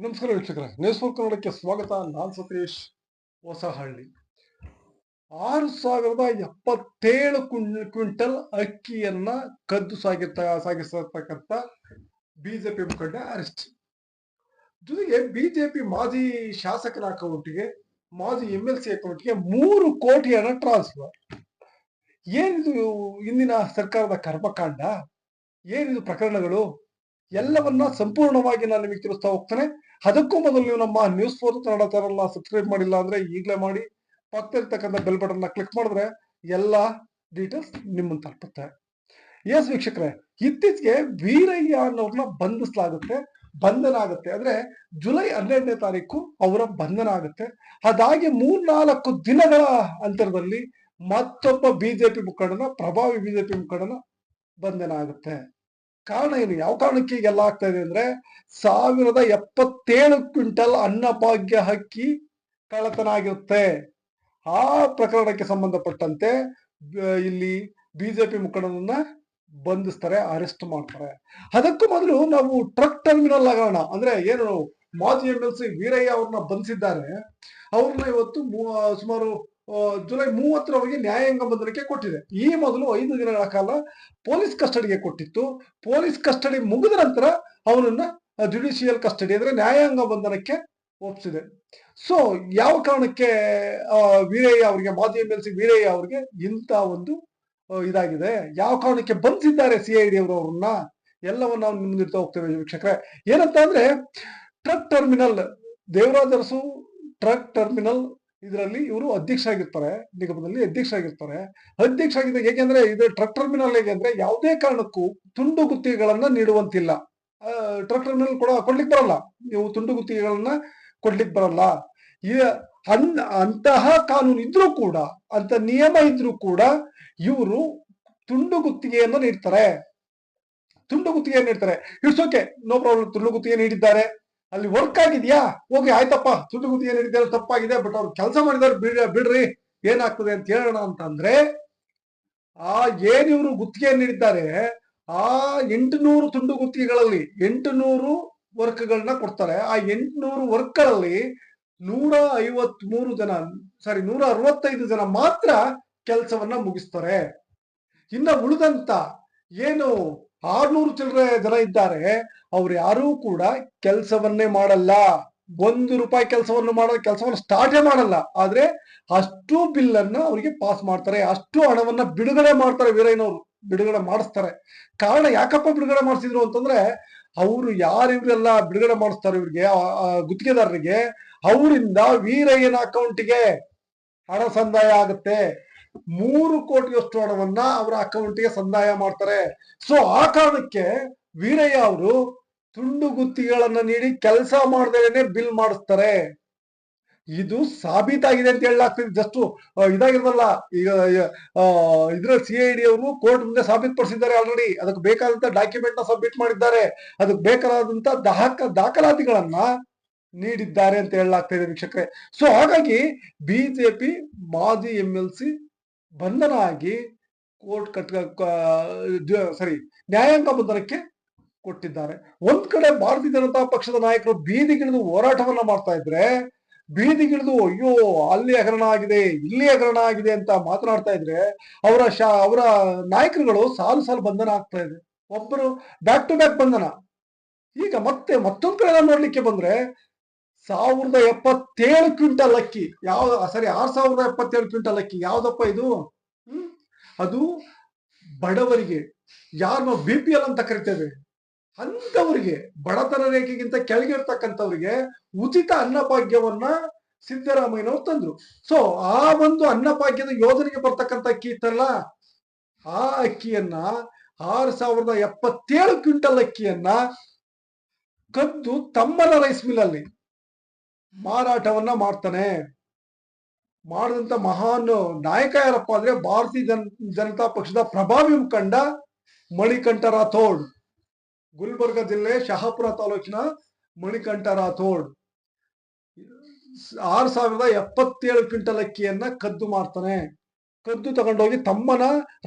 ನಮಸ್ಕಾರ ವೀಕ್ಷಕರೇ ನ್ಯೂಸ್ ಕನ್ನಡಕ್ಕೆ ಸ್ವಾಗತ. ನಾನ್ ಸತೀಶ್ ಹೊಸಹಳ್ಳಿ. ಆರು ಸಾವಿರದ ಎಪ್ಪತ್ತೇಳು ಕ್ವಿಂ- ಕ್ವಿಂಟಲ್ ಅಕ್ಕಿಯನ್ನ ಕದ್ದು ಸಾಗಿರ್ತ, ಸಾಗಿಸತಕ್ಕಂಥ ಬಿಜೆಪಿ ಮುಖಂಡ ಅರೆಸ್ಟ್ ಜೊತೆಗೆ ಬಿಜೆಪಿ ಮಾಜಿ ಶಾಸಕರ ಅಕೌಂಟ್ಗೆ ಮಾಜಿ ಎಂ ಎಲ್ ಸಿ ಅಕೌಂಟ್ಗೆ ಮೂರು ಕೋಟಿ ಹಣ ಟ್ರಾನ್ಸ್ಫರ್ ಏನಿದು ಇಂದಿನ ಸರ್ಕಾರದ ಕರ್ಮಕಾಂಡ? ಏನಿದು ಪ್ರಕರಣಗಳು? ಎಲ್ಲವನ್ನ ಸಂಪೂರ್ಣವಾಗಿ ನಾನು ನಿಮಗೆ ತಿಳಿಸ್ತಾ ಹೋಗ್ತೇನೆ. ಅದಕ್ಕೂ ಮೊದಲು ನೀವು ನಮ್ಮ ನ್ಯೂಸ್ ಫೋರ್ ಕನ್ನಡ ಚಾನಲ್ನ ಸಬ್ಸ್ಕ್ರೈಬ್ ಮಾಡಿಲ್ಲ ಅಂದ್ರೆ ಈಗಲೇ ಮಾಡಿ, ಪಕ್ಕದಲ್ಲಿರ್ತಕ್ಕಂಥ ಬೆಲ್ ಬಟನ್ನ ಕ್ಲಿಕ್ ಮಾಡಿದ್ರೆ ಎಲ್ಲ ಡೀಟೇಲ್ಸ್ ನಿಮ್ಮನ್ನು ತಲುಪುತ್ತೆ. ಎಸ್ ವೀಕ್ಷಕರೇ, ಇತ್ತೀಚೆಗೆ ವೀರಯ್ಯ ಅನ್ನೋರ್ನ ಬಂಧಿಸಲಾಗುತ್ತೆ ಬಂಧನ ಆಗುತ್ತೆ ಅಂದ್ರೆ ಜುಲೈ ಹನ್ನೆರಡನೇ ತಾರೀಕು ಅವರ ಬಂಧನ ಆಗುತ್ತೆ ಅದಾಗಿ ಮೂರ್ನಾಲ್ಕು ದಿನಗಳ ಅಂತರದಲ್ಲಿ ಮತ್ತೊಬ್ಬ ಬಿಜೆಪಿ ಮುಖಂಡನ, ಪ್ರಭಾವಿ ಬಿಜೆಪಿ ಮುಖಂಡನ ಬಂಧನ ಆಗುತ್ತೆ. ಕಾರಣ ಏನು? ಯಾವ ಕಾರಣಕ್ಕೆ ಹೀಗೆಲ್ಲ ಆಗ್ತಾ ಇದೆ ಅಂದ್ರೆ ಸಾವಿರದ ಎಪ್ಪತ್ತೇಳು ಕ್ವಿಂಟಲ್ ಅನ್ನಭಾಗ್ಯ ಹಕ್ಕಿ ಕಳ್ಳತನ ಆಗಿರುತ್ತೆ. ಆ ಪ್ರಕರಣಕ್ಕೆ ಸಂಬಂಧಪಟ್ಟಂತೆ ಇಲ್ಲಿ ಬಿಜೆಪಿ ಮುಖಂಡನನ್ನ ಬಂಧಿಸ್ತಾರೆ, ಅರೆಸ್ಟ್ ಮಾಡ್ತಾರೆ. ಅದಕ್ಕೂ ಮೊದಲು ನಾವು ಟ್ರಕ್ ಟರ್ಮಿನಲ್ ಆಗೋಣ. ಅಂದ್ರೆ ಏನು, ಮಾಜಿ ಎಂ ಎಲ್ ಸಿ ವೀರಯ್ಯ ಅವ್ರನ್ನ ಬಂಧಿಸಿದ್ದಾರೆ. ಅವ್ರನ್ನ ಇವತ್ತು ಸುಮಾರು ಜುಲೈ ಮೂವತ್ತರವರೆಗೆ ನ್ಯಾಯಾಂಗ ಬಂಧನಕ್ಕೆ ಕೊಟ್ಟಿದೆ. ಈ ಮೊದಲು ಐದು ದಿನಗಳ ಕಾಲ ಪೊಲೀಸ್ ಕಸ್ಟಡಿಗೆ ಕೊಟ್ಟಿತ್ತು. ಪೊಲೀಸ್ ಕಸ್ಟಡಿ ಮುಗಿದ ನಂತರ ಅವನನ್ನ ಜುಡಿಷಿಯಲ್ ಕಸ್ಟಡಿ ಅಂದ್ರೆ ನ್ಯಾಯಾಂಗ ಬಂಧನಕ್ಕೆ ಒಪ್ಪಿಸಿದೆ ಸೊ ಯಾವ ಕಾರಣಕ್ಕೆ ವೀರಯ್ಯ ಅವರಿಗೆ, ಮಾಜಿ ಎಂ ಎಲ್ ಸಿ ವೀರಯ್ಯ ಅವರಿಗೆ ಇಂಥ ಒಂದು ಇದಾಗಿದೆ? ಯಾವ ಕಾರಣಕ್ಕೆ ಬಂಧಿಸಿದ್ದಾರೆ ಸಿ ಐ ಡಿ ಅವರು ಅವ್ರನ್ನ? ಎಲ್ಲವನ್ನ ನಾವು ಮುಂದಿಡ್ತಾ ಹೋಗ್ತೇವೆ ವೀಕ್ಷಕರೇ. ಏನಂತ ಅಂದ್ರೆ truck terminal Devaraj Urs truck terminal ಇದರಲ್ಲಿ ಇವರು ಅಧ್ಯಕ್ಷ ಆಗಿರ್ತಾರೆ ನಿಗಮದಲ್ಲಿ ಅಧ್ಯಕ್ಷರಾಗಿರ್ತಾರೆ. ಅಧ್ಯಕ್ಷ ಆಗಿದೆ ಹೇಗೆಂದ್ರೆ ಇದು ಟ್ರಕ್ ಟರ್ಮಿನಲ್ ಹೇಗೆ ಅಂದ್ರೆ ಯಾವುದೇ ಕಾರಣಕ್ಕೂ ತುಂಡು ಗುತ್ತಿಗೆಗಳನ್ನ ನೀಡುವಂತಿಲ್ಲ. ಟ್ರಕ್ ಟರ್ಮಿನಲ್ ಕೂಡ ಕೊಡ್ಲಿಕ್ಕೆ ಬರಲ್ಲ. ನೀವು ತುಂಡು ಗುತ್ತಿಗೆಗಳನ್ನ ಕೊಡ್ಲಿಕ್ಕೆ ಬರಲ್ಲ. ಈ ಅಂತಹ ಕಾನೂನು ಇದ್ರೂ ಕೂಡ, ಅಂತ ನಿಯಮ ಇದ್ರೂ ಕೂಡ ಇವರು ತುಂಡು ಗುತ್ತಿಗೆಯನ್ನು ನೀಡ್ತಾರೆ. ತುಂಡು ಗುತ್ತಿಗೆಯನ್ನು ನೀಡ್ತಾರೆ. ಇಟ್ಸ್ ಓಕೆ ನೋ ಪ್ರಾಬ್ಲಮ್, ತುಂಡು ಗುತ್ತಿಗೆ ನೀಡಿದ್ದಾರೆ. ಅಲ್ಲಿ ವರ್ಕ್ ಆಗಿದೆಯಾ? ಹೋಗಿ ಆಯ್ತಪ್ಪ ತುಂಡು ಗುತ್ತಿಗೆ ಏನಿದೆಯಲ್ಲ ತಪ್ಪಾಗಿದೆ ಬಟ್ ಅವ್ರು ಕೆಲಸ ಮಾಡಿದಾರೆ ಬಿಡ್ ಬಿಡ್ರಿ, ಏನಾಗ್ತದೆ ಅಂತ ಹೇಳೋಣ ಅಂತಂದ್ರೆ, ಆ ಏನ್ ಇವರು ಗುತ್ತಿಗೆ ನೀಡಿದ್ದಾರೆ, ಆ ಎಂಟುನೂರು ತುಂಡು ಗುತ್ತಿಗೆಗಳಲ್ಲಿ, ಎಂಟುನೂರು ವರ್ಕ್ಗಳನ್ನ ಕೊಡ್ತಾರೆ. ಆ ಎಂಟುನೂರು ವರ್ಕ್ಗಳಲ್ಲಿ ನೂರ ಐವತ್ ಮೂರು ಜನ ಸಾರಿ ನೂರ ಅರವತ್ತೈದು ಜನ ಮಾತ್ರ ಕೆಲಸವನ್ನ ಮುಗಿಸ್ತಾರೆ. ಇನ್ನ ಉಳಿದಂತ ಏನು ಆರ್ನೂರು ಚಿಲ್ಲರೆ ಜನ ಇದ್ದಾರೆ. ಅವ್ರು ಯಾರೂ ಕೂಡ ಕೆಲಸವನ್ನೇ ಮಾಡಲ್ಲ. ಒಂದು ರೂಪಾಯಿ ಕೆಲಸವನ್ನು ಮಾಡೋ, ಕೆಲಸವನ್ನು ಸ್ಟಾರ್ಟೇ ಮಾಡಲ್ಲ. ಆದ್ರೆ ಅಷ್ಟು ಬಿಲ್ ಅನ್ನ ಅವರಿಗೆ ಪಾಸ್ ಮಾಡ್ತಾರೆ. ಅಷ್ಟು ಹಣವನ್ನ ಬಿಡುಗಡೆ ಮಾಡ್ತಾರೆ ವೀರಯ್ಯನವರು. ಬಿಡುಗಡೆ ಮಾಡಿಸ್ತಾರೆ. ಕಾರಣ ಯಾಕಪ್ಪ ಬಿಡುಗಡೆ ಮಾಡಿಸಿದ್ರು ಅಂತಂದ್ರೆ, ಅವರು ಯಾರು ಬಿಡುಗಡೆ ಮಾಡಿಸ್ತಾರೆ ಇವ್ರಿಗೆ ಗುತ್ತಿಗೆದಾರರಿಗೆ? ಅವರಿಂದ ವೀರಯ್ಯನ ಅಕೌಂಟಿಗೆ ಹಣ ಸಂದಾಯ ಆಗುತ್ತೆ. ಮೂರು ಕೋಟಿಯಷ್ಟು ಹಣವನ್ನ ಅವರ ಅಕೌಂಟ್ಗೆ ಸಂದಾಯ ಮಾಡ್ತಾರೆ. ಸೊ ಆ ಕಾರಣಕ್ಕೆ ವೀರಯ್ಯ ಅವರು ತುಂಡು ಗುತ್ತಿಗೆಗಳನ್ನ ನೀಡಿ ಕೆಲಸ ಮಾಡದೇನೆ ಬಿಲ್ ಮಾಡಿಸ್ತಾರೆ. ಇದು ಸಾಬೀತಾಗಿದೆ ಅಂತ ಹೇಳಲಾಗ್ತದೆ. ಜಸ್ಟ್ ಇದಾಗಿರೋದಲ್ಲ, ಈಗ ಇದ್ರ ಸಿ ಐ ಡಿ ಅವರು ಕೋರ್ಟ್ ಮುಂದೆ ಸಾಬೀತುಪಡಿಸಿದ್ದಾರೆ ಆಲ್ರೆಡಿ ಅದಕ್ಕೆ ಬೇಕಾದಂತ ಡಾಕ್ಯುಮೆಂಟ್ನ ಸಬ್ಮಿಟ್ ಮಾಡಿದ್ದಾರೆ. ಅದಕ್ಕೆ ಬೇಕಾದಂತ ದಾಖ ದಾಖಲಾತಿಗಳನ್ನ ನೀಡಿದ್ದಾರೆ ಅಂತ ಹೇಳಲಾಗ್ತಾ ಇದೆ ವೀಕ್ಷಕರೇ. ಸೊ ಹಾಗಾಗಿ ಬಿಜೆಪಿ ಮಾಜಿ ಎಂ ಎಲ್ ಸಿ ಬಂಧನ ಆಗಿ ಕೋರ್ಟ್ ಕಟ್ ಸರಿ, ನ್ಯಾಯಾಂಗ ಬಂಧನಕ್ಕೆ ಕೊಟ್ಟಿದ್ದಾರೆ. ಒಂದ್ ಕಡೆ ಭಾರತೀಯ ಜನತಾ ಪಕ್ಷದ ನಾಯಕರು ಬೀದಿಗಿಳಿದು ಹೋರಾಟವನ್ನ ಮಾಡ್ತಾ ಇದ್ರೆ ಬೀದಿಗಿಳಿದು ಅಯ್ಯೋ, ಅಲ್ಲಿ ಹಗರಣ ಆಗಿದೆ, ಇಲ್ಲಿ ಹಗರಣ ಆಗಿದೆ ಅಂತ ಮಾತನಾಡ್ತಾ ಇದ್ರೆ, ಅವರ ಶಾ, ಅವರ ನಾಯಕರುಗಳು ಸಾಲು ಸಾಲು ಬಂಧನ ಆಗ್ತಾ ಇದೆ. ಒಬ್ಬರು ಬ್ಯಾಕ್ ಟು ಬ್ಯಾಕ್ ಬಂಧನ. ಈಗ ಮತ್ತೆ ಮತ್ತೊಂದ್ ಕಡೆ ನೋಡ್ಲಿಕ್ಕೆ ಬಂದ್ರೆ ಸಾವಿರದ ಎಪ್ಪತ್ತೇಳು ಕ್ವಿಂಟಲ್ ಅಕ್ಕಿ. ಯಾವ ಸರಿ, ಆರು ಸಾವಿರದ ಎಪ್ಪತ್ತೇಳು ಕ್ವಿಂಟಲ್ ಅಕ್ಕಿ. ಯಾವ್ದಪ್ಪ ಇದು? ಅದು ಬಡವರಿಗೆ, ಯಾರು ನಾವು ಬಿ ಪಿ ಎಲ್ ಅಂತ ಕರಿತೇವೆ ಅಂತವರಿಗೆ ಬಡತನ ರೇಖೆಗಿಂತ ಕೆಳಗೆ ಇರ್ತಕ್ಕಂಥವ್ರಿಗೆ ಉಚಿತ ಅನ್ನಭಾಗ್ಯವನ್ನ ಸಿದ್ದರಾಮಯ್ಯನವ್ರು ತಂದ್ರು. ಸೊ ಆ ಒಂದು ಅನ್ನಭಾಗ್ಯದ ಯೋಜನೆಗೆ ಬರ್ತಕ್ಕಂಥ ಅಕ್ಕಿ ಇತ್ತಲ್ಲ, ಆ ಅಕ್ಕಿಯನ್ನ, ಆರು ಸಾವಿರದ ಎಪ್ಪತ್ತೇಳು ಕ್ವಿಂಟಲ್ ಅಕ್ಕಿಯನ್ನ ಕದ್ದು ತಮ್ಮನ ರೈಸ್ ಮಿಲ್ ಅಲ್ಲಿ ಮಾರಾಟವನ್ನ ಮಾಡ್ತಾನೆ. ಮಾಡಿದಂತ ಮಹಾನ್ ನಾಯಕ ಯಾರಪ್ಪ ಅಂದ್ರೆ ಭಾರತೀಯ ಜನ, ಜನತಾ ಪಕ್ಷದ ಪ್ರಭಾವಿ ಮುಖಂಡ ಮಣಿಕಂಠ ರಾಥೋಡ್. ಗುಲ್ಬರ್ಗ ಜಿಲ್ಲೆ ಶಹಾಪುರ ತಾಲೂಕಿನ ಮಣಿಕಂಠ ರಾಥೋಡ್. ಆರು ಸಾವಿರದ ಎಪ್ಪತ್ತೇಳು ಕ್ವಿಂಟಲ್ ಅಕ್ಕಿಯನ್ನ ಕದ್ದು ಮಾಡ್ತಾನೆ ಕದ್ದು ತಗೊಂಡೋಗಿ ತಮ್ಮನ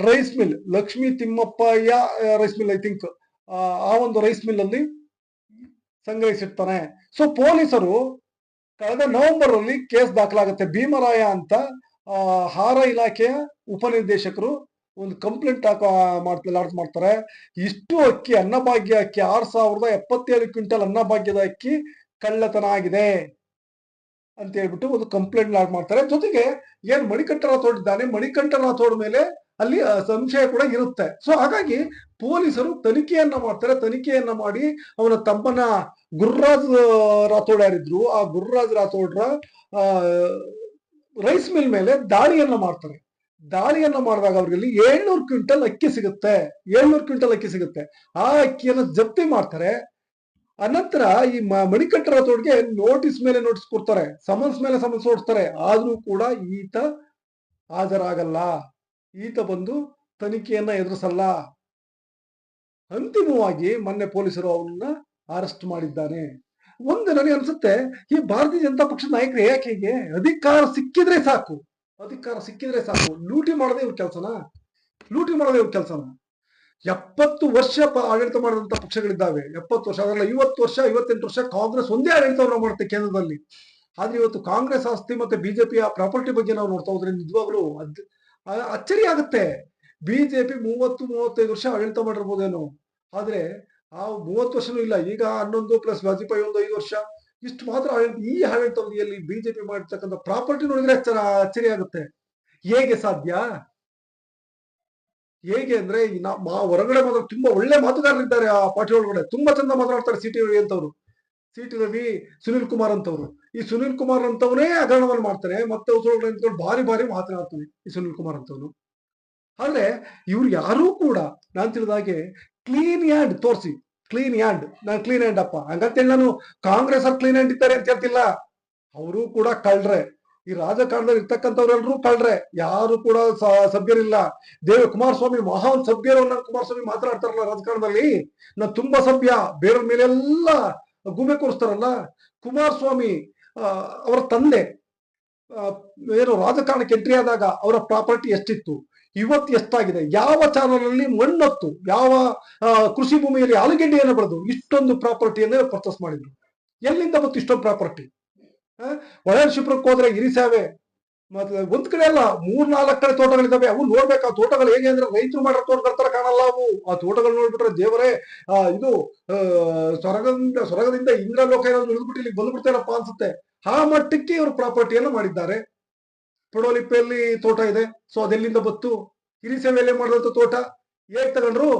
rice mill, Lakshmi Timmappayya rice mill I think, ಆ ಒಂದು ರೈಸ್ ಮಿಲ್ ಅಲ್ಲಿ ಸಂಗ್ರಹಿಸಿರ್ತಾನೆ ಸೊ ಪೊಲೀಸರು ಕಳೆದ ನವೆಂಬರ್ ಅಲ್ಲಿ ಕೇಸ್ ದಾಖಲಾಗುತ್ತೆ. ಭೀಮರಾಯ ಅಂತ ಹಾರ ಆಹಾರ ಇಲಾಖೆಯ ಉಪನಿರ್ದೇಶಕರು ಒಂದು ಕಂಪ್ಲೇಂಟ್ ಲಾಡ್ಜ್ ಮಾಡ್ತಾರೆ. ಇಷ್ಟು ಅಕ್ಕಿ, ಅನ್ನಭಾಗ್ಯ ಅಕ್ಕಿ, ಆರ್ ಸಾವಿರದ ಎಪ್ಪತ್ತೇಳು ಕ್ವಿಂಟಲ್ ಅನ್ನಭಾಗ್ಯದ ಅಕ್ಕಿ ಕಳ್ಳತನ ಆಗಿದೆ ಅಂತ ಹೇಳ್ಬಿಟ್ಟು ಒಂದು ಕಂಪ್ಲೇಂಟ್ ಲಾಡ್ ಮಾಡ್ತಾರೆ. ಜೊತೆಗೆ ಏನ್ ಮಣಿಕಂಠ ರಾಥೋಡ್ ಇದ್ದಾನೆ? ಮಣಿಕಂಠ ರಾಥೋಡ್ ಮೇಲೆ ಅಲ್ಲಿ ಸಂಶಯ ಕೂಡ ಇರುತ್ತೆ. ಸೊ ಹಾಗಾಗಿ ಪೊಲೀಸರು ತನಿಖೆಯನ್ನ ಮಾಡ್ತಾರೆ. ತನಿಖೆಯನ್ನ ಮಾಡಿ ಅವನ ತಮ್ಮನ ಗುರುರಾಜ್ ರಾಥೋಡ್ ಯಾರಿದ್ರು, ಆ ಗುರುರಾಜ್ ರಾಥೋಡ್ರ ರೈಸ್ ಮಿಲ್ ಮೇಲೆ ದಾಳಿಯನ್ನ ಮಾಡ್ತಾರೆ. ದಾಳಿಯನ್ನ ಮಾಡಿದಾಗ ಅವ್ರಿಗೆ ಏಳ್ನೂರು ಕ್ವಿಂಟಲ್ ಅಕ್ಕಿ ಸಿಗುತ್ತೆ. ಏಳ್ನೂರು ಕ್ವಿಂಟಲ್ ಅಕ್ಕಿ ಸಿಗುತ್ತೆ. ಆ ಅಕ್ಕಿಯನ್ನು ಜಪ್ತಿ ಮಾಡ್ತಾರೆ. ಅನಂತರ ಈ ಮ- ತೋಡ್ಗೆ ನೋಟಿಸ್ ಮೇಲೆ ನೋಟಿಸ್ ಕೊಡ್ತಾರೆ. ಸಮನ್ಸ್ ಮೇಲೆ ಸಮನ್ಸ್ ಓಡಿಸ್ತಾರೆ ಆದ್ರೂ ಕೂಡ ಈತ ಹಾಜರಾಗಲ್ಲ. ಈತ ಬಂದು ತನಿಖೆಯನ್ನ ಎದುರಿಸಲ್ಲ. ಅಂತಿಮವಾಗಿ ಮೊನ್ನೆ ಪೊಲೀಸರು ಅವನ್ನ ಅರೆಸ್ಟ್ ಮಾಡಿದ್ದಾನೆ. ಒಂದು ನನಗೆ ಅನ್ಸುತ್ತೆ, ಈ ಭಾರತೀಯ ಜನತಾ ಪಕ್ಷದ ನಾಯಕರು ಯಾಕೆ ಹೀಗೆ? ಅಧಿಕಾರ ಸಿಕ್ಕಿದ್ರೆ ಸಾಕು. ಅಧಿಕಾರ ಸಿಕ್ಕಿದ್ರೆ ಸಾಕು. ಲೂಟಿ ಮಾಡದೆ ಇವ್ರ ಕೆಲಸನ? ಲೂಟಿ ಮಾಡದೆ ಇವ್ರ ಕೆಲಸನ? ಎಪ್ಪತ್ತು ವರ್ಷ ಆಡಳಿತ ಮಾಡಿದಂತ ಪಕ್ಷಗಳಿದ್ದಾವೆ. ಎಪ್ಪತ್ತು ವರ್ಷ ಅದರಲ್ಲ ಐವತ್ತು ವರ್ಷ, ಐವತ್ತೆಂಟು ವರ್ಷ ಕಾಂಗ್ರೆಸ್ ಒಂದೇ ಆಡಳಿತವನ್ನು ಮಾಡುತ್ತೆ ಕೇಂದ್ರದಲ್ಲಿ. ಆದ್ರೆ ಇವತ್ತು ಕಾಂಗ್ರೆಸ್ ಆಸ್ತಿ ಮತ್ತೆ ಬಿಜೆಪಿಯ ಪ್ರಾಪರ್ಟಿ ಬಗ್ಗೆ ನಾವು ನೋಡ್ತಾ ಹೋದ್ರೆ ನಿಜವಾಗ್ಲೂ ಅಚ್ಚರಿ ಆಗುತ್ತೆ. ಬಿಜೆಪಿ ಮೂವತ್ತು, ಮೂವತ್ತೈದು ವರ್ಷ ಆಡಳಿತ ಮಾಡಿರ್ಬೋದೇನೋ. ಆದ್ರೆ ಆ ಮೂವತ್ತು ವರ್ಷನೂ ಇಲ್ಲ, ಈಗ ಹನ್ನೊಂದು ಪ್ಲಸ್ ವಾಜಪೇಯಿ ಒಂದು ಐದು ವರ್ಷ. ಇಷ್ಟು ಮಾತ್ರ ಈ ಆಡಳಿತಾವಧಿಯಲ್ಲಿ ಬಿಜೆಪಿ ಮಾಡಿರ್ತಕ್ಕಂಥ ಪ್ರಾಪರ್ಟಿ ನೋಡಿದ್ರೆ ಅಚ್ಚರ, ಅಚ್ಚರಿ ಆಗುತ್ತೆ. ಹೇಗೆ ಸಾಧ್ಯ? ಹೇಗೆ ಅಂದ್ರೆ ಹೊರಗಡೆ ಮಾತ್ರ ತುಂಬಾ ಒಳ್ಳೆ ಮಾತುಗಾರರಿದ್ದಾರೆ ಆ ಪಾರ್ಟಿ ಒಳಗಡೆ ತುಂಬಾ ಚಂದ ಮಾತಾಡ್ತಾರೆ ಸಿಟಿ ಅಂತವ್ರು. ಸಿ ಟಿ ರವಿ, ಸುನಿಲ್ ಕುಮಾರ್ ಅಂತವ್ರು. ಈ ಸುನಿಲ್ ಕುಮಾರ್ ಅಂತವನೇ ಹಗರಣವನ್ನು ಮಾಡ್ತಾರೆ. ಮತ್ತೆ ಉಸಿರುಗಳು ನಿಂತ್ಕೊಂಡು ಭಾರಿ ಭಾರಿ ಮಾತನಾಡ್ತಾನೆ ಈ ಸುನಿಲ್ ಕುಮಾರ್ ಅಂತವನು ಆದ್ರೆ ಇವ್ರು ಯಾರೂ ಕೂಡ ನಾನು ತಿಳಿದ ಹಾಗೆ ಕ್ಲೀನ್ ಹ್ಯಾಂಡ್ ತೋರಿಸಿ ಕ್ಲೀನ್ ಹ್ಯಾಂಡ್ ನಾನು ಕ್ಲೀನ್ ಹ್ಯಾಂಡ್ ಅಪ್ಪ. ಹಂಗಂತೇಳಿ ನಾನು ಕಾಂಗ್ರೆಸ್ ಅವ್ರು ಕ್ಲೀನ್ ಹ್ಯಾಂಡ್ ಇದ್ದಾರೆ ಅಂತ ಹೇಳ್ತಿಲ್ಲ. ಅವರು ಕೂಡ ಕಳ್ರೆ. ಈ ರಾಜಕಾರಣದಲ್ಲಿ ಇರ್ತಕ್ಕಂಥವ್ರೆಲ್ಲರೂ ಕಳ್ರೆ. ಯಾರು ಕೂಡ ಸಭ್ಯರಿಲ್ಲ. ದೇವ ಕುಮಾರಸ್ವಾಮಿ ಮಹಾನ್ ಸಭ್ಯರು ಕುಮಾರಸ್ವಾಮಿ ಮಾತನಾಡ್ತಾರಲ್ಲ ರಾಜಕಾರಣದಲ್ಲಿ. ನಾನು ತುಂಬಾ ಸಭ್ಯ. ಬೇರೆ ಮೇಲೆಲ್ಲ ಗುಮೆ ಕೂರಿಸ್ತಾರಲ್ಲ ಕುಮಾರಸ್ವಾಮಿ ಅವರ ತಂದೆ ಏನು ರಾಜಕಾರಣಕ್ಕೆ ಎಂಟ್ರಿ ಆದಾಗ ಅವರ ಪ್ರಾಪರ್ಟಿ ಎಷ್ಟಿತ್ತು? ಇವತ್ತು ಎಷ್ಟಾಗಿದೆ? ಯಾವ ಚಾನಲ್ ಮಣ್ಣತ್ತು? ಯಾವ ಕೃಷಿ ಭೂಮಿಯಲ್ಲಿ ಆಲೂಗೆಡ್ಡೆಯನ್ನು ಬೆಳೆದು ಇಷ್ಟೊಂದು ಪ್ರಾಪರ್ಟಿಯನ್ನು ಪರ್ಚೇಸ್ ಮಾಡಿದ್ರು. ಎಲ್ಲಿಂದ ಮತ್ತು ಇಷ್ಟೊಂದು ಪ್ರಾಪರ್ಟಿ ಒಳಶಿಪ್ರಕ್ಕೆ ಹೋದ್ರೆ ಇರಿಸಾವೆ ಮತ್ತೆ ಒಂದ್ ಕಡೆ ಅಲ್ಲ, ಮೂರ್ ನಾಲ್ಕು ಕಡೆ ತೋಟಗಳಿದ್ದಾವೆ ಅವು ನೋಡ್ಬೇಕು, ಆ ತೋಟಗಳು ಹೇಗೆ ಅಂದ್ರೆ ರೈತರು ಮಾಡೋ ತೋಟಗಳ ತರ ಕಾಣಲ್ಲ ಅವು. ಆ ತೋಟಗಳು ನೋಡ್ಬಿಟ್ರೆ ದೇವರೇ, ಆ, ಇದು ಸ್ವರ್ಗದಿಂದ ಸ್ವರ್ಗದಿಂದ ಇಂದ್ರಲೋಕ ಏನಾದ್ರು ಇಳಿದ್ಬಿಟ್ಟು ಇಲ್ಲಿ ಬಂದ್ಬಿಡ್ತೇನಪ್ಪ ಅನ್ಸುತ್ತೆ. ಆ ಮಟ್ಟಕ್ಕೆ ಇವರು ಪ್ರಾಪರ್ಟಿಯನ್ನು ಮಾಡಿದ್ದಾರೆ. ಪಡೋಲಿಪ್ಪೆಯಲ್ಲಿ ತೋಟ ಇದೆ. ಸೊ ಅದೆಲ್ಲಿಂದ ಬತ್ತು ಹಿರಿಸೇವೆಯಲ್ಲೇ ಮಾಡಿದಂತ ತೋಟ? ಹೇಗ್ ತಗೊಂಡ್ರು?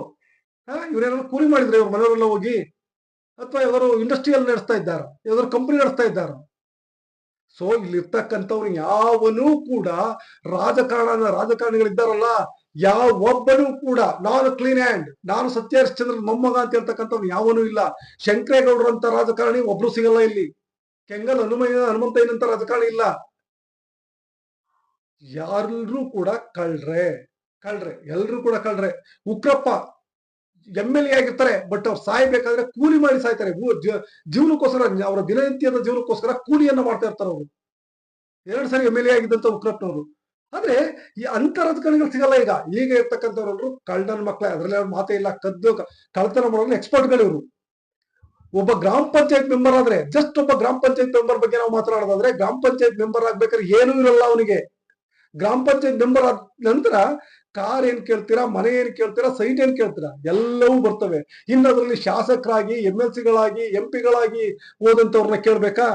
ಹಾ, ಇವ್ರೇನಾದ್ರು ಕೂಲಿ ಮಾಡಿದ್ರೆ ಇವ್ರ ಮನೆಯವರೆಲ್ಲ ಹೋಗಿ? ಅಥವಾ ಯಾವ್ದಾದ್ರು ಇಂಡಸ್ಟ್ರಿಯಲ್ ನಡೆಸ್ತಾ ಇದ್ದಾರ? ಯಾವ್ದಾದ್ರು ಕಂಪನಿ ನಡೆಸ್ತಾ ಇದ್ದಾರ? ಸೊ ಇಲ್ಲಿರ್ತಕ್ಕಂಥವ್ರು ಯಾವನೂ ಕೂಡ ರಾಜಕಾರಣ, ರಾಜಕಾರಣಿಗಳಿದ್ದಾರಲ್ಲ ಯಾವ ಒಬ್ಬನೂ ಕೂಡ, ನಾನು ಕ್ಲೀನ್ ಹ್ಯಾಂಡ್ ನಾನು ಸತ್ಯ ಹರಿಶ್ಚಂದ್ರ ಮೊಮ್ಮಗ ಅಂತ ಹೇಳ್ತಕ್ಕಂಥವ್ನು ಯಾವನೂ ಇಲ್ಲ. ಶಂಕರೇಗೌಡರಂತ ರಾಜಕಾರಣಿ ಒಬ್ರು ಸಿಗಲ್ಲ ಇಲ್ಲಿ. ಕೆಂಗಲ್ ಹನುಮಯ್ಯ ಹನುಮಂತಯ್ಯನಂತ ರಾಜಕಾರಣಿ ಇಲ್ಲ. ಯಾರು ಕೂಡ ಕಳ್ರೆ ಕಳ್ರೆ, ಎಲ್ರೂ ಕೂಡ ಕಳ್ರೆ. ಉಗ್ರಪ್ಪ ಎಂ ಎಲ್ ಎ ಆಗಿರ್ತಾರೆ ಬಟ್ ಅವ್ರು ಸಾಯ್ಬೇಕಾದ್ರೆ ಕೂಲಿ ಮಾಡಿ ಸಾಯ್ತಾರೆ. ಜೀವನಕ್ಕೋಸ್ಕರ, ಅವರ ದಿನನಿತ್ಯದ ಜೀವನಕ್ಕೋಸ್ಕರ ಕೂಲಿಯನ್ನ ಮಾಡ್ತಾ ಇರ್ತಾರೆ ಅವರು. ಎರಡು ಸಾರಿ ಎಂ ಎಲ್ ಎ ಆಗಿದ್ದಂತ ಉಗ್ರಪ್ಪನವರು ಆದ್ರೆ ಈ ಅಂತ ರಾಜಕಾರಣಿಗಳು ಸಿಗಲ್ಲ ಈಗ. ಈಗ ಇರ್ತಕ್ಕಂಥವ್ರು ಕಳ್ಳನ ಮಕ್ಕಳೇ ಅದರಲ್ಲಿ ಅವ್ರ ಮಾತೇ ಇಲ್ಲ, ಕದ್ದು ಕಳ್ತನ ಮಾಡೋರು ಎಕ್ಸ್ಪರ್ಟ್ಗಳು ಇವರು. ಒಬ್ಬ ಗ್ರಾಮ ಪಂಚಾಯತ್ ಮೆಂಬರ್ ಆದ್ರೆ ಜಸ್ಟ್ ಒಬ್ಬ ಗ್ರಾಮ ಪಂಚಾಯತ್ ಮೆಂಬರ್ ಬಗ್ಗೆ ನಾವು ಮಾತನಾಡೋದಾದ್ರೆ, ಗ್ರಾಮ ಪಂಚಾಯತ್ ಮೆಂಬರ್ ಆಗ್ಬೇಕಾದ್ರೆ ಏನೂ ಇರಲ್ಲ ಅವನಿಗೆ. ಗ್ರಾಮ ಪಂಚಾಯತ್ ಮೆಂಬರ್ ಆದ ನಂತರ ಕಾರ್ ಏನ್ ಕೇಳ್ತೀರಾ, ಮನೆ ಏನ್ ಕೇಳ್ತೀರಾ ಸೈಟ್ ಏನ್ ಕೇಳ್ತೀರಾ, ಎಲ್ಲವೂ ಬರ್ತವೆ. ಇನ್ನು ಅದರಲ್ಲಿ ಶಾಸಕರಾಗಿ ಎಂ ಎಲ್ ಸಿಗಳಾಗಿ ಎಂ ಪಿಗಳಾಗಿ ಹೋದಂತವ್ರನ್ನ ಕೇಳ್ಬೇಕಾ?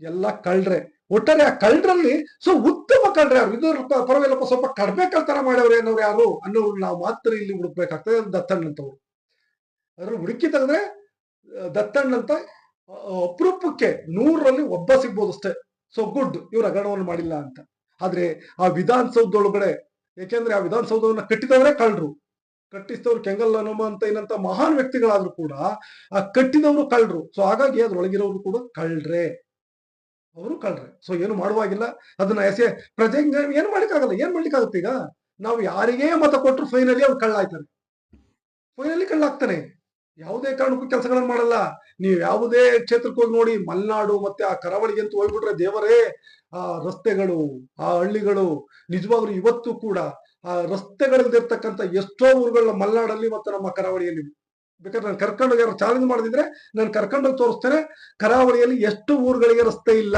ಎಲ್ಲ ಕಳ್ರೆ ಒಟ್ಟಾರೆ ಆ ಕಳ್ಳರಲ್ಲಿ ಸೊ ಉತ್ತಮ ಕಳ್ರೆ ಯಾರು? ಇದ್ರ ಪರವಾಗಿಲ್ಲಪ್ಪ ಸ್ವಲ್ಪ ಕಡಿಮೆ ಕಳ್ತನ ಮಾಡ್ಯವ್ರೆ ಏನವ್ರು ಯಾರು ಅನ್ನೋ ನಾವು ಮಾತ್ರ ಇಲ್ಲಿ ಹುಡುಕ್ಬೇಕಾಗ್ತದೆ ದತ್ತಣ್ಣಂತವ್ರು ಅದ್ರಲ್ಲಿ ಹುಡುಕಿ ತೆಗೆದ್ರೆ ದತ್ತಣ್ಣಂತ ಅಪರೂಪಕ್ಕೆ ನೂರರಲ್ಲಿ ಒಬ್ಬ ಸಿಗ್ಬೋದು ಅಷ್ಟೇ. ಸೊ ಗುಡ್ ಇವ್ರು ಹಗರಣವನ್ನು ಮಾಡಿಲ್ಲ ಅಂತ. ಆದ್ರೆ ಆ ವಿಧಾನಸೌಧದೊಳಗಡೆ ಯಾಕೆಂದ್ರೆ ಆ ವಿಧಾನಸೌಧವನ್ನ ಕಟ್ಟಿದವರೇ ಕಳ್ಳರು. ಕಟ್ಟಿಸಿದವ್ರು ಕೆಂಗಲ್ ಹನುಮಂತ ಏನಂತ ಮಹಾನ್ ವ್ಯಕ್ತಿಗಳಾದ್ರೂ ಕೂಡ ಆ ಕಟ್ಟಿದವರು ಕಳ್ಳರು. ಸೊ ಹಾಗಾಗಿ ಅದ್ರೊಳಗಿರೋರು ಕೂಡ ಕಳ್ರೆ ಅವರು ಕಳ್ರೆ ಸೊ ಏನು ಮಾಡುವಾಗಿಲ್ಲ. ಅದನ್ನ ಎಸೆ ಪ್ರಜೆ ಏನ್ ಮಾಡ್ಲಿಕ್ಕಾಗಲ್ಲ. ಏನ್ ಮಾಡ್ಲಿಕ್ಕಾಗುತ್ತೆ ಈಗ? ನಾವು ಯಾರಿಗೇ ಮತ ಕೊಟ್ರು ಫೈನಲಿ ಅವ್ರು ಕಳ್ಳಾಯ್ತಾರೆ. ಫೈನಲಿ ಕಳ್ಳಾಗ್ತಾನೆ. ಯಾವುದೇ ಕಾರಣಕ್ಕೂ ಕೆಲಸಗಳನ್ನ ಮಾಡಲ್ಲ. ನೀವು ಯಾವುದೇ ಕ್ಷೇತ್ರಕ್ಕೆ ಹೋಗಿ ನೋಡಿ ಮಲ್ನಾಡು ಮತ್ತೆ ಆ ಕರಾವಳಿಗೆ ಅಂತ ಹೋಗ್ಬಿಟ್ರೆ ದೇವರೇ ಆ ರಸ್ತೆಗಳು, ಆ ಹಳ್ಳಿಗಳು ನಿಜವಾಗ್ಲೂ ಇವತ್ತು ಕೂಡ ಆ ರಸ್ತೆಗಳಿಲ್ದಿರ್ತಕ್ಕಂಥ ಎಷ್ಟೋ ಊರುಗಳ ಮಲೆನಾಡಲ್ಲಿ ಮತ್ತು ನಮ್ಮ ಕರಾವಳಿಯಲ್ಲಿ ಬೇಕಾದ್ರೆ ನಾನು ಕರ್ಕೊಂಡು ಯಾರು ಚಾಲೆಂಜ್ ಮಾಡಿದ್ರೆ ನಾನು ಕರ್ಕೊಂಡೋಗಿ ತೋರಿಸ್ತೇನೆ. ಕರಾವಳಿಯಲ್ಲಿ ಎಷ್ಟು ಊರುಗಳಿಗೆ ರಸ್ತೆ ಇಲ್ಲ.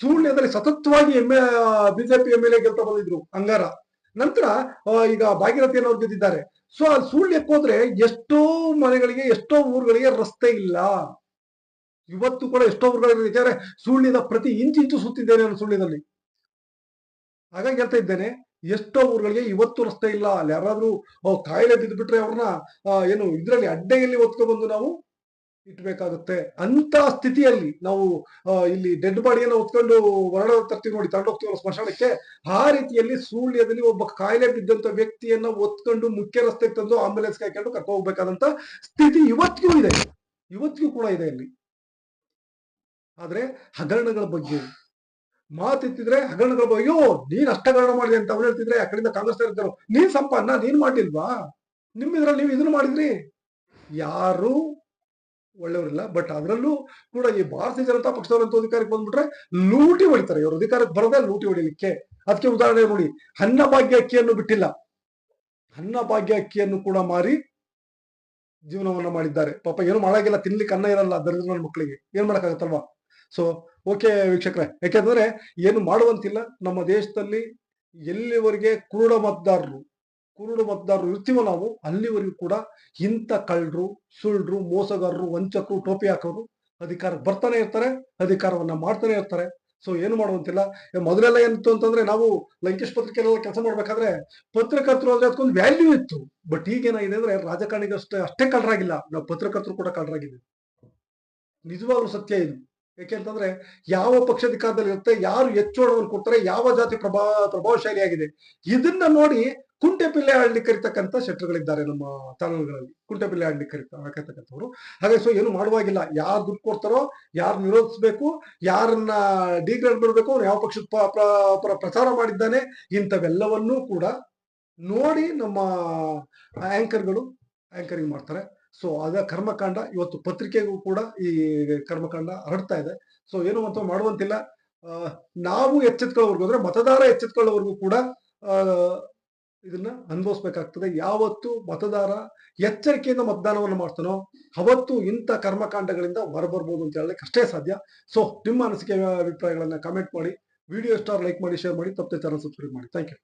ಸುಳ್ಳ್ಯದಲ್ಲಿ ಸತತವಾಗಿ M BJP M L A ಗೆಲ್ತಾ ಬಂದಿದ್ರು ಅಂಗಾರ ನಂತರ ಈಗ ಭಾಗೀರಥಿ ಅನ್ನೋರು ಗೆದ್ದಿದ್ದಾರೆ. ಸೊ ಅಲ್ಲಿ ಸುಳ್ಳ್ಯಕ್ಕೆ ಹೋದ್ರೆ ಎಷ್ಟೋ ಮನೆಗಳಿಗೆ, ಎಷ್ಟೋ ಊರುಗಳಿಗೆ ರಸ್ತೆ ಇಲ್ಲ. ಇವತ್ತು ಕೂಡ ಎಷ್ಟೋ ವಿಚಾರ ಸುಳ್ಳಿನ ಪ್ರತಿ ಇಂಚು ಇಂಚು ಸುತ್ತಿದ್ದೇನೆ ನಾನು ಸುಳ್ಳಿನಲ್ಲಿ. ಹಾಗಾಗಿ ಹೇಳ್ತಾ ಇದ್ದೇನೆ ಎಷ್ಟೋ ಊರುಗಳಿಗೆ ಇವತ್ತು ರಸ್ತೆ ಇಲ್ಲ, ಅಲ್ಲಿ ಯಾರಾದ್ರೂ ಕಾಯಿಲೆ ಬಿದ್ದುಬಿಟ್ರೆ ಅವ್ರನ್ನ ಏನು, ಇದ್ರಲ್ಲಿ ಅಡ್ಡೆಯಲ್ಲಿ ಬಂದು ನಾವು ಇಟ್ಬೇಕಾಗುತ್ತೆ. ಅಂತ ಸ್ಥಿತಿಯಲ್ಲಿ ನಾವು ಇಲ್ಲಿ ಡೆಡ್ ಬಾಡಿಯನ್ನು ಹೊತ್ಕೊಂಡು ಹೊರಡ ತರ್ತೀವಿ ನೋಡಿ ತಗೊಂಡೋಗ್ತೀವಲ್ಲ ಸ್ಮಶಾನಕ್ಕೆ, ಆ ರೀತಿಯಲ್ಲಿ ಸುಳ್ಯದಲ್ಲಿ ಒಬ್ಬ ಕಾಯಿಲೆ ಬಿದ್ದಂತ ವ್ಯಕ್ತಿಯನ್ನ ಒತ್ಕೊಂಡು ಮುಖ್ಯ ರಸ್ತೆಗೆ ತಂದು ಆಂಬುಲೆನ್ಸ್ ಹಾಕೊಂಡು ಕರ್ಕೊ ಹೋಗ್ಬೇಕಾದಂತ ಸ್ಥಿತಿ ಇವತ್ತಿಗೂ ಇದೆ. ಇವತ್ತಿಗೂ ಕೂಡ ಇದೆ ಅಲ್ಲಿ ಆದ್ರೆ ಹಗರಣಗಳ ಬಗ್ಗೆ. ಮಾತೆತ್ತಿದ್ರೆ ಹಗರಣಗಳ ಬಗ್ಗೆ, ಅಯ್ಯೋ, ನೀನ್ ಅಷ್ಟ ಹಗರಣ ಮಾಡಿದೆ ಅಂತ ಅವ್ರು ಹೇಳ್ತಿದ್ರೆ, ಆ ಕಡೆಯಿಂದ ಕಾಂಗ್ರೆಸ್ ಇರ್ತಾರೋ. ನೀನ್ ಸಂಪನ್ನ ನೀನ್ ಮಾಡಿಲ್ವಾ ನಿಮ್ಮಿದ್ರಲ್ಲಿ ನೀವು ಇದನ್ನು ಮಾಡಿದ್ರಿ? ಯಾರು ಒಳ್ಳೆಯವರಿಲ್ಲ. ಬಟ್ ಅದರಲ್ಲೂ ಕೂಡ ಈ ಭಾರತೀಯ ಜನತಾ ಪಕ್ಷದವರಂತೂ ಅಧಿಕಾರಕ್ಕೆ ಬಂದ್ಬಿಟ್ರೆ ಲೂಟಿ ಹೊಡಿತಾರೆ. ಇವರು ಅಧಿಕಾರಕ್ಕೆ ಬರದೆ ಲೂಟಿ ಹೊಡಿಲಿಕ್ಕೆ. ಅದಕ್ಕೆ ಉದಾಹರಣೆ ನೋಡಿ ಅನ್ನಭಾಗ್ಯ ಅಕ್ಕಿಯನ್ನು ಬಿಟ್ಟಿಲ್ಲ. ಅನ್ನಭಾಗ್ಯ ಅಕ್ಕಿಯನ್ನು ಕೂಡ ಮಾರಿ ಜೀವನವನ್ನ ಮಾಡಿದ್ದಾರೆ. ಪಾಪ ಏನು ಮಾಡಾಗಿಲ್ಲ. ತಿನ್ಲಿಕ್ಕೆ ಅನ್ನ ಇರಲ್ಲ. ದರಿದ್ರ ಮಕ್ಕಳಿಗೆ. ಏನ್ ಮಾಡಕ್ಕಾಗತ್ತಲ್ವಾ? ಸೊ ಓಕೆ ವೀಕ್ಷಕರೇ, ಯಾಕೆಂದ್ರೆ ಏನು ಮಾಡುವಂತಿಲ್ಲ, ನಮ್ಮ ದೇಶದಲ್ಲಿ ಎಲ್ಲಿವರೆಗೆ ಕುರುಡ ಮತದಾರರು, ಕುರುಡು ಮತದಾರರು ಇರ್ತೀವೋ ನಾವು, ಅಲ್ಲಿವರೆಗೂ ಕೂಡ ಇಂಥ ಕಳ್ಳರು, ಸುಳ್ರು, ಮೋಸಗಾರರು, ವಂಚಕರು, ಟೋಪಿ ಹಾಕೋರು ಅಧಿಕಾರಕ್ಕೆ ಬರ್ತಾನೆ ಇರ್ತಾರೆ, ಅಧಿಕಾರವನ್ನ ಮಾಡ್ತಾನೆ ಇರ್ತಾರೆ. ಸೊ ಏನು ಮಾಡುವಂತಿಲ್ಲ ಮೊದಲೆಲ್ಲ ಏನಿತ್ತು ಅಂತಂದ್ರೆ ನಾವು ಲಂಕೇಶ್ ಪತ್ರಿಕೆಲ್ಲ ಕೆಲಸ ಮಾಡ್ಬೇಕಾದ್ರೆ ಪತ್ರಕರ್ತರು ಅಂದ್ರೆ ಅದಕ್ಕೊಂದು ವ್ಯಾಲ್ಯೂ ಇತ್ತು. ಬಟ್ ಈಗೇನಾಗಿದೆ ಅಂದ್ರೆ ರಾಜಕಾರಣಿಗಷ್ಟೇ ಅಷ್ಟೇ ಕಳ್ಳರಾಗಿಲ್ಲ. ನಾವು ಪತ್ರಕರ್ತರು ಕೂಡ ಕಳ್ಳರಾಗಿದ್ದೀವಿ. ನಿಜವಾಗ್ಲೂ ಸತ್ಯ ಇದು. ಯಾಕೆಂತಂದ್ರೆ ಯಾವ ಪಕ್ಷಾಧಿಕಾರದಲ್ಲಿ ಇರುತ್ತೆ, ಯಾರು ಹೆಚ್ಚು ಹಣವನ್ನು ಕೊಡ್ತಾರೆ, ಯಾವ ಜಾತಿ ಪ್ರಭಾ, ಪ್ರಭಾವಶಾಲಿಯಾಗಿದೆ, ಇದನ್ನ ನೋಡಿ ಕುಂಟೆ ಪಿಲ್ಲೆ ಆಡ್ಲಿಕ್ಕೆ ಕರಿತಕ್ಕಂಥ ಶೆಟ್ರುಗಳಿದ್ದಾರೆ ನಮ್ಮ ಚಾನಲ್ಗಳಲ್ಲಿ ಕುಂಟೆ ಪಿಲ್ಲೆ ಆಡ್ಲಿಕ್ಕೆ ಕರಿತ, ಕರಿತಕ್ಕಂಥವ್ರು. ಹಾಗೆ ಸೊ ಏನು ಮಾಡುವಾಗಿಲ್ಲ. ಯಾರು ದುಡ್ಡು ಕೊಡ್ತಾರೋ, ಯಾರು ನಿರೋಧಿಸ್ಬೇಕು ಯಾರನ್ನ ಡಿಗ್ರೇಡ್ ಮಾಡಬೇಕು, ಅವ್ರು ಯಾವ ಪಕ್ಷದ ಪ್ರಚಾರ ಮಾಡಿದ್ದಾನೆ, ಇಂಥವೆಲ್ಲವನ್ನೂ ಕೂಡ ನೋಡಿ ನಮ್ಮ ಆಂಕರ್ಗಳು ಆಂಕರಿಂಗ್ ಮಾಡ್ತಾರೆ. ಸೊ ಅದ ಕರ್ಮಕಾಂಡ ಇವತ್ತು ಪತ್ರಿಕೆಗೂ ಕೂಡ ಈ ಕರ್ಮಕಾಂಡ ಹರಡ್ತಾ ಇದೆ. ಸೊ ಏನು ಅಂತ ಮಾಡುವಂತಿಲ್ಲ. ನಾವು ಎಚ್ಚೆತ್ಕೊಳ್ಳೋವರೆಗೂ ಅಂದ್ರೆ ಮತದಾರ ಎಚ್ಚೆತ್ಕೊಳ್ಳೋವರೆಗೂ ಕೂಡ ಇದನ್ನ ಅನುಭವಿಸ್ಬೇಕಾಗ್ತದೆ. ಯಾವತ್ತು ಮತದಾರ ಎಚ್ಚರಿಕೆಯಿಂದ ಮತದಾನವನ್ನು ಮಾಡ್ತಾನೋ, ಅವತ್ತು ಇಂಥ ಕರ್ಮಕಾಂಡಗಳಿಂದ ಹೊರಬರ್ಬೋದು ಅಂತ ಹೇಳಲಿಕ್ಕೆ ಅಷ್ಟೇ ಸಾಧ್ಯ. ಸೊ ನಿಮ್ಮ ಅನಿಸಿಕೆ, ಅಭಿಪ್ರಾಯಗಳನ್ನ ಕಮೆಂಟ್ ಮಾಡಿ ವಿಡಿಯೋ ಸ್ಟಾರ್ ಲೈಕ್ ಮಾಡಿ ಶೇರ್ ಮಾಡಿ ತಪ್ಪದೆ ಚಾನಲ್ ಸಬ್ಸ್ಕ್ರೈಬ್ ಮಾಡಿ. Thank you